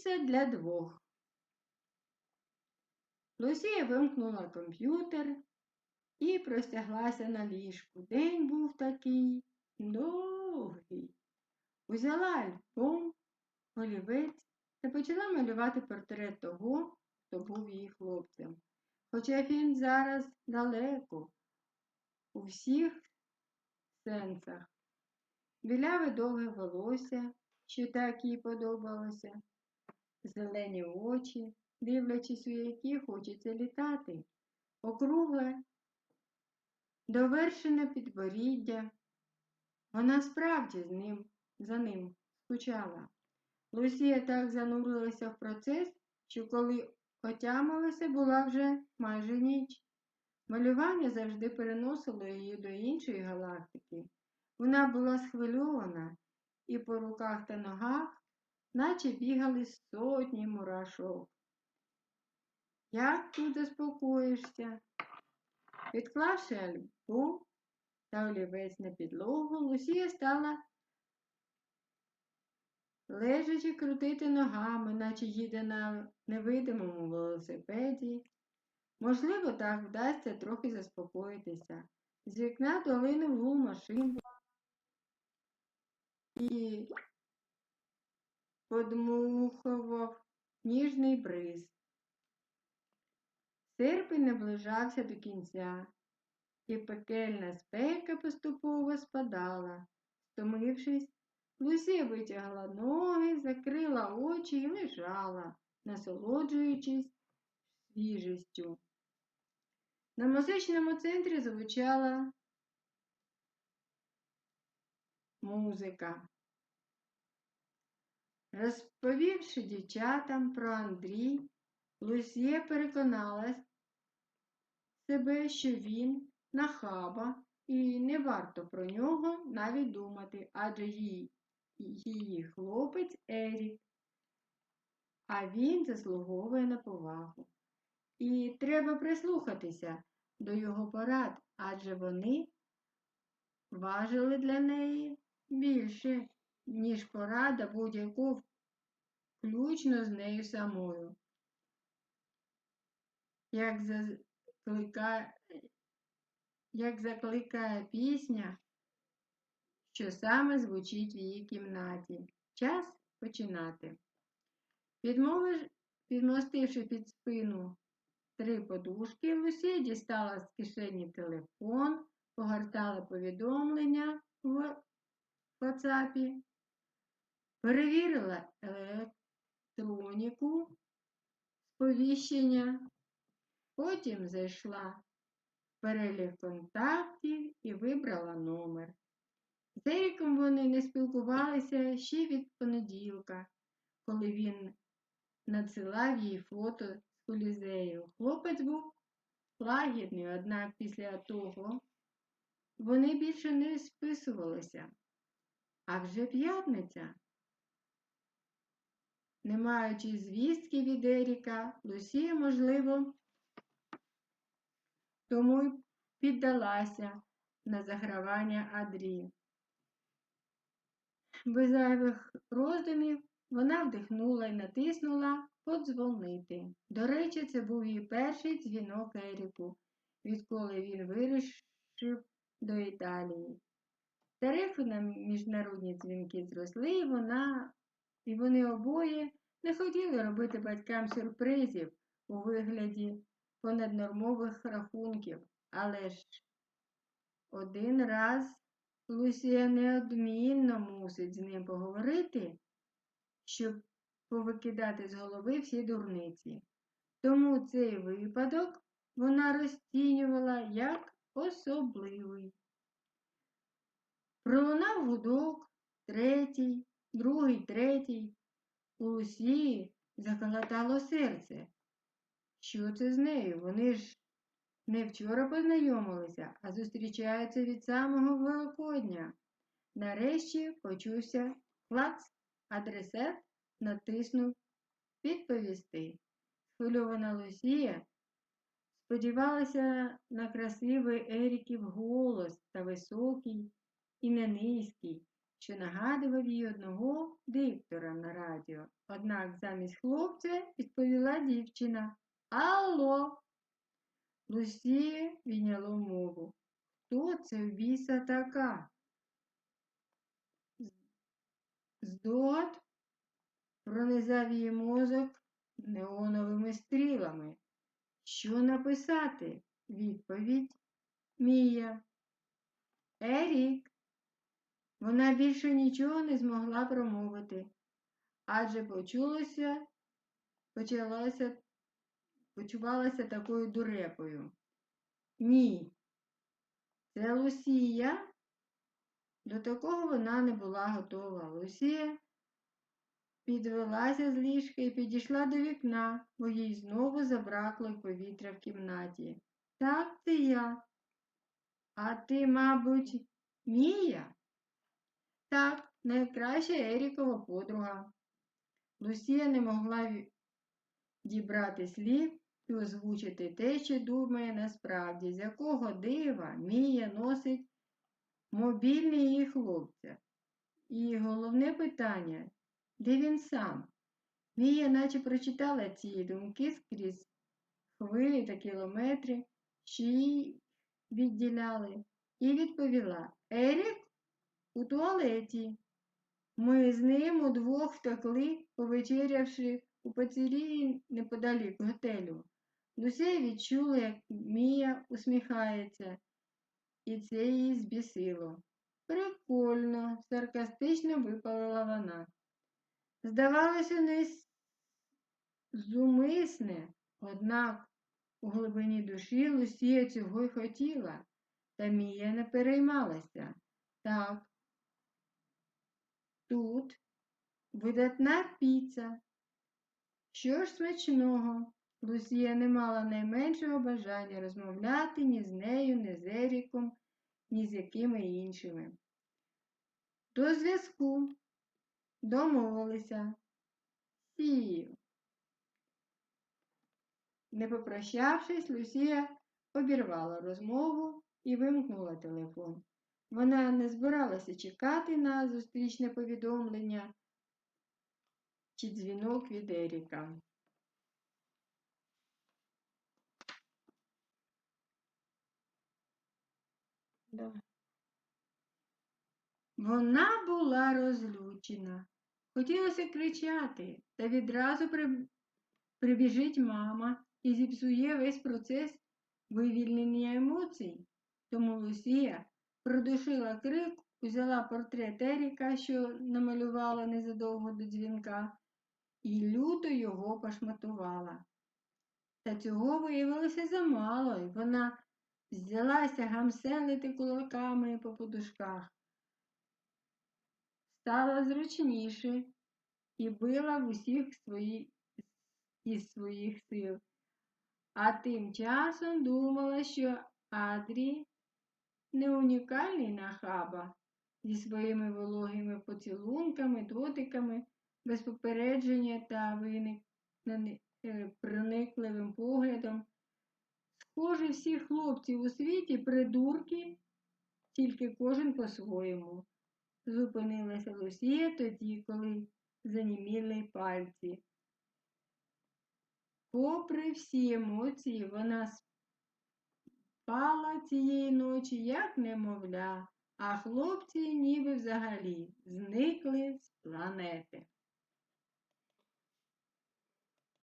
Піца для двох. Лусія вимкнула комп'ютер і простяглася на ліжку. День був такий довгий. Узяла альбом, олівець та почала малювати портрет того, хто був її хлопцем. Хоча він зараз далеко, у всіх сенсах. Біляве довге волосся, що так їй подобалося, зелені очі, дивлячись, у які хочеться літати, округле, довершене підборіддя. Вона справді з ним, за ним скучала. Лусія так занурилася в процес, що коли отямилася, була вже майже ніч. Малювання завжди переносило її до іншої галактики. Вона була схвильована, і по руках та ногах, наче бігали сотні мурашок. Як тут заспокоїшся? Відклавши альбом та олівець на підлогу, Лусія стала лежачи крутити ногами, наче їде на невидимому велосипеді. Можливо, так вдасться трохи заспокоїтися. З вікна долинув гул машин і подмухував ніжний бриз. Серпень наближався до кінця, і пекельна спека поступово спадала. Стомившись, Лусія витягла ноги, закрила очі і лежала, насолоджуючись свіжістю. На музичному центрі звучала музика. Розповівши дівчатам про Андрій, Лусія переконалась себе, що він нахаба і не варто про нього навіть думати, адже її, її хлопець Ерік, а він заслуговує на повагу. І треба прислухатися до його порад, адже вони важили для неї більше, ніж порада будь-яку включно з нею самою. Як закликає, як закликає пісня, що саме звучить в її кімнаті. Час починати. Підмостивши під спину три подушки, Лусія дістала з кишені телефон, погортала повідомлення в WhatsApp, перевірила електроніку сповіщення, потім зайшла в перелік контактів і вибрала номер. З Еріком вони не спілкувалися ще від понеділка, коли він надсилав їй фото з колізею. Хлопець був лагідний, однак після того вони більше не списувалися. А вже п'ятниця. Не маючи звістки від Еріка, Лусія, можливо, тому й піддалася на загравання Адрі. Без зайвих роздумів вона вдихнула і натиснула подзвонити. До речі, це був її перший дзвінок Еріку, відколи він вирішив до Італії. Тарифи на міжнародні дзвінки зросли, і вона, і вони обоє не хотіли робити батькам сюрпризів у вигляді понаднормових рахунків, але ж один раз Лусія неодмінно мусить з ним поговорити, щоб повикидати з голови всі дурниці. Тому цей випадок вона розцінювала як особливий. Пролунав гудок, третій, другий, третій. У Лусії заколотало серце. Що це з нею? Вони ж не вчора познайомилися, а зустрічаються від самого Великодня. Нарешті почувся клац, адресат натиснув відповісти. Схвильована Лусія сподівалася на красивий Еріків голос та високий і не низький, що нагадував їй одного диктора на радіо. Однак замість хлопця відповіла дівчина. Алло. Лусія відняло мову. Хто це в біса така? Здот пронизав її мозок неоновими стрілами. Що написати? Відповідь Мія. Ерік. Вона більше нічого не змогла промовити, адже почулося, почалося, почувалася такою дурепою. Ні. Це Лусія. До такого вона не була готова. Лусія підвелася з ліжка і підійшла до вікна, бо їй знову забракло повітря в кімнаті. Так, це я. А ти, мабуть, Мія? Так, найкраща Ерікова подруга. Лусія не могла дібрати слів і озвучити те, що думає насправді, з якого дива Мія носить мобільний її хлопця. І головне питання де він сам? Мія наче прочитала ці думки скрізь хвилі та кілометри, що її відділяли, і відповіла Ерік у туалеті. Ми з ним удвох втекли, повечерявши у поцілії неподалік готелю. Луся відчула, як Мія усміхається, і це її збісило. Прикольно, саркастично випалила вона. Здавалося, не зумисне, однак у глибині душі Лусія цього й хотіла, та Мія не переймалася. Так, тут видатна піца. Що ж смачного? Лусія не мала найменшого бажання розмовляти ні з нею, ні з Еріком, ні з якими іншими. До зв'язку. Домовилися. Сію. Не попрощавшись, Лусія обірвала розмову і вимкнула телефон. Вона не збиралася чекати на зустрічне повідомлення чи дзвінок від Еріка. Да. Вона була розлючена. Хотілося кричати, та відразу прибіжить мама і зіпсує весь процес вивільнення емоцій. Тому Лусія продушила крик, взяла портрет Еріка, що намалювала незадовго до дзвінка, і люто його пошматувала. Та цього виявилося замало, і вона взялася гамселити кулаками по подушках стала зручніше і била в усіх свої... із своїх сил. А тим часом думала, що Адрі не унікальний нахаба зі своїми вологими поцілунками, дотиками, без попередження та е, проникливим поглядом. Схоже, всі хлопці у світі придурки, тільки кожен по-своєму. Зупинилася Лусія тоді, коли заніміли пальці. Попри всі емоції, вона спала цієї ночі, як немовля, а хлопці ніби взагалі зникли з планети.